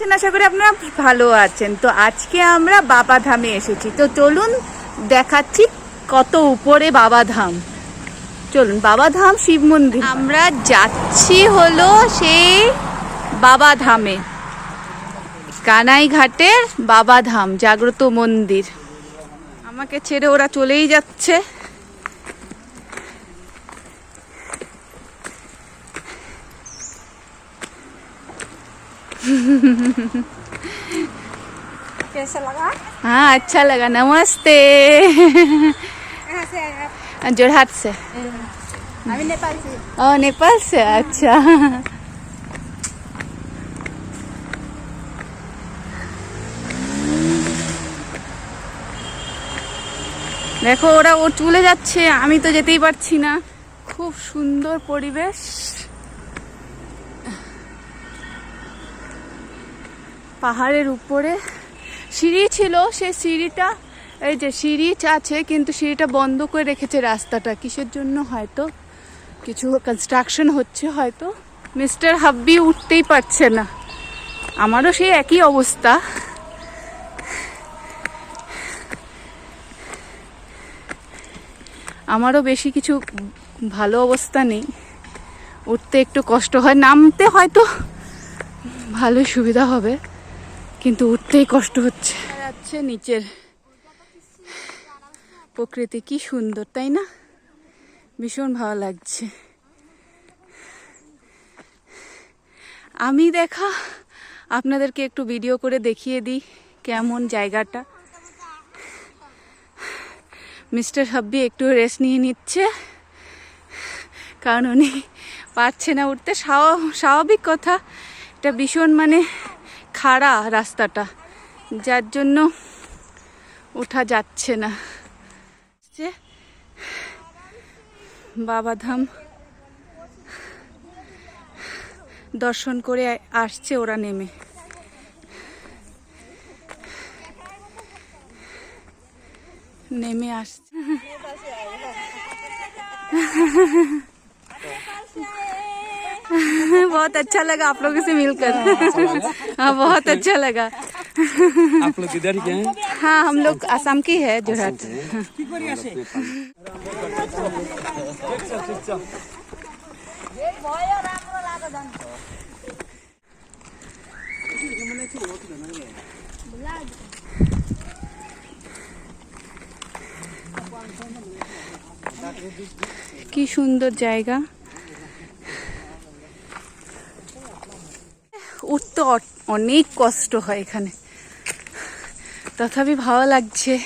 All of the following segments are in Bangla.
আছেন আশা করি আপনারা ভালো আছেন। তো আজকে আমরা বাবা ধামে এসেছি। তো চলুন দেখাচ্ছি কত উপরে বাবা ধাম। চলুন, বাবা ধাম শিব মন্দির। আমরা যাচ্ছি হলো সেই বাবা ধামে। কানাই ঘাটের বাবা ধাম, জাগ্রত মন্দির। আমাকে ছেড়ে ওরা চলেই যাচ্ছে। कैसा लगा हाँ अच्छा लगा नमस्ते कहाँ से आए आप जोरहाट से अभी नेपाल से ओ नेपाल से अच्छा দেখো ওরা ও চলে যাচ্ছে আমি তো যেতেই পারছি না খুব সুন্দর পরিবেশ পাহাড়ের উপরে। সিঁড়ি ছিল সে সিঁড়িটা, এই যে সিঁড়ি আছে, কিন্তু সিঁড়িটা বন্ধ করে রেখেছে রাস্তাটা। কিসের জন্য হয়তো? কিছু কনস্ট্রাকশন হচ্ছে হয়তো। মিস্টার হাব্বি উঠতেই পারছে না। আমারও সেই একই অবস্থা। আমারও বেশি কিছু ভালো অবস্থা নেই। উঠতে একটু কষ্ট হয়। নামতে হয়তো ভালো সুবিধা হবে। কিন্তু উঠতেই কষ্ট হচ্ছে। যাচ্ছে নিচের। প্রকৃতি কি সুন্দর, তাই না? ভীষণ ভালো লাগছে। আমি দেখা, আপনাদেরকে একটু ভিডিও করে দেখিয়ে দিই কেমন জায়গাটা। মিস্টার হাব্বি একটু রেস্ট নিয়ে নিচ্ছে, কারণ উনি পারছে না উঠতে। স্বাভা- স্বাভাবিক কথা, এটা ভীষণ মানে খাড়া রাস্তাটা যার জন্য ওঠা যাচ্ছে না। যে বাবাধাম দর্শন করে আসছে ওরা নেমে। নেমে আসছে। बहुत अच्छा लगा आप लोगों से मिलकर हाँ बहुत अच्छा लगा आप लोग इधर के हैं हाँ हम लोग असम की है जोरहाट কি সুন্দর জায়গা অ- অনেক কষ্ট হয় এখানে। তথাপি ভালো লাগছে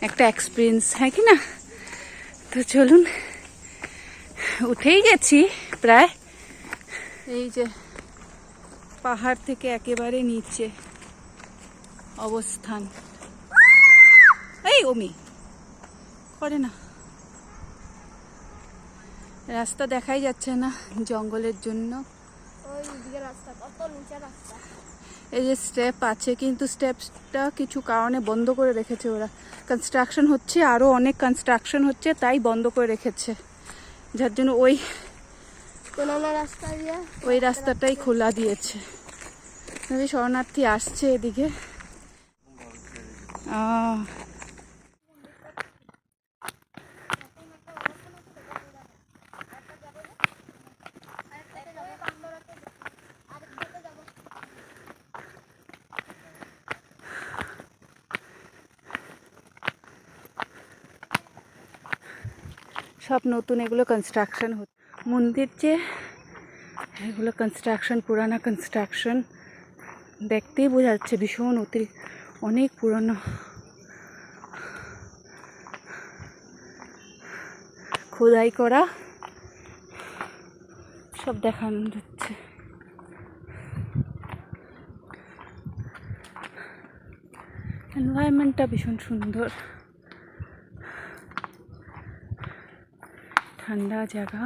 একটা এক্সপিরিয়েন্স হ্যাঁ কি না? তো চলুন, উঠেই গেছি প্রায়। এই যে পাহাড় থেকে একেবারে নিচে অবস্থান। এই ওমি করে না। রাস্তা দেখাই যাচ্ছে না জঙ্গলের জন্য। এই যে স্টেপ আছে কিন্তু স্টেপসটা কিছু কারণে বন্ধ করে রেখেছে ওরা। কনস্ট্রাকশন হচ্ছে আরও অনেক কনস্ট্রাকশন হচ্ছে তাই বন্ধ করে রেখেছে। যার জন্য ওই ওই রাস্তাটাই খোলা দিয়েছে। শরণার্থী আসছে এদিকে? আহ, সব নতুন এগুলো কনস্ট্রাকশন মন্দির যে, এগুলো কনস্ট্রাকশন পুরানা কনস্ট্রাকশন দেখতেই বোঝা যাচ্ছে ভীষণ অতি অনেক পুরনো। খোদাই করা, সব দেখানো যাচ্ছে। এনভায়রনমেন্টটা ভীষণ সুন্দর। ঠান্ডা জায়গা।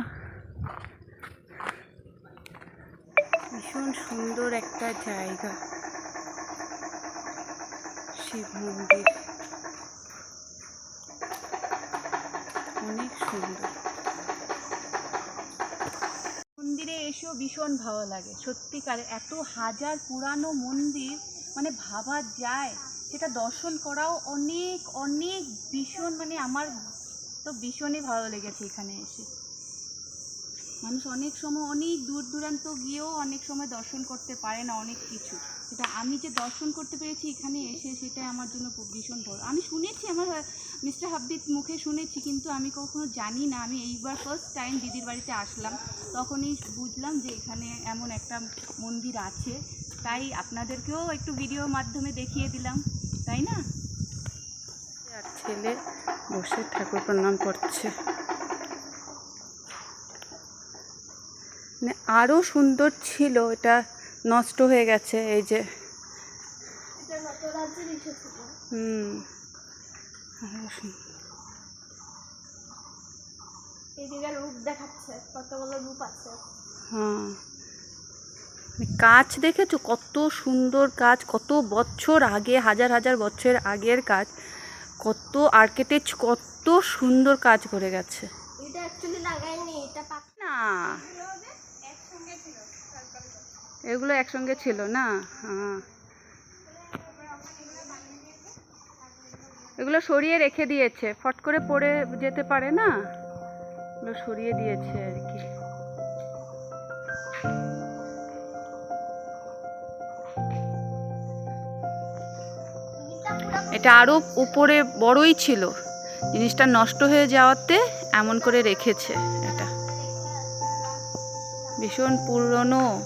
ভীষণ সুন্দর একটা জায়গা। শিব মন্দির। অনেক সুন্দর। মন্দিরে এসেও ভীষণ ভালো লাগে। সত্যিকার এত হাজার পুরানো মন্দির মানে ভাবা যায়। সেটা দর্শন করাও অনেক অনেক ভীষণ মানে আমার তো ভীষণই ভালো লেগেছে এখানে এসে। মানুষ অনেক সময় অনেক দূর দূরান্ত গিয়েও অনেক সময় দর্শন করতে পারে না অনেক কিছু। সেটা আমি যে দর্শন করতে পেরেছি এখানে এসে সেটাই আমার জন্য ভীষণ বড়। আমি শুনেছি আমার মিস্টার হাব্বিদ মুখে শুনেছি কিন্তু আমি কখনো জানি না। আমি এইবার ফার্স্ট টাইম দিদির বাড়িতে আসলাম। তখনই বুঝলাম যে এখানে এমন একটা মন্দির আছে। তাই আপনাদেরকেও একটু ভিডিওর মাধ্যমে দেখিয়ে দিলাম। তাই না? ছেলে বসে ঠাকুর প্রণাম করছে। মানে আরও সুন্দর ছিল এটা নষ্ট হয়ে গেছে এই যে। হুম। সুন্দর। হ্যাঁ। কাজ দেখেছ? কত সুন্দর কাজ কত বছর আগে হাজার হাজার বছর আগের কাজ। কত আর্কিটেক্ট কত সুন্দর কাজ করে গেছে। না। এগুলো একসঙ্গে ছিল না? হ্যাঁ। এগুলো সরিয়ে রেখে দিয়েছে। ফট করে পড়ে যেতে পারে না? এগুলো সরিয়ে দিয়েছে আর কি। এটা আরও উপরে বড়ই ছিল। জিনিসটা নষ্ট হয়ে যাওয়াতে এমন করে রেখেছে এটা। ভীষণ পুরনো।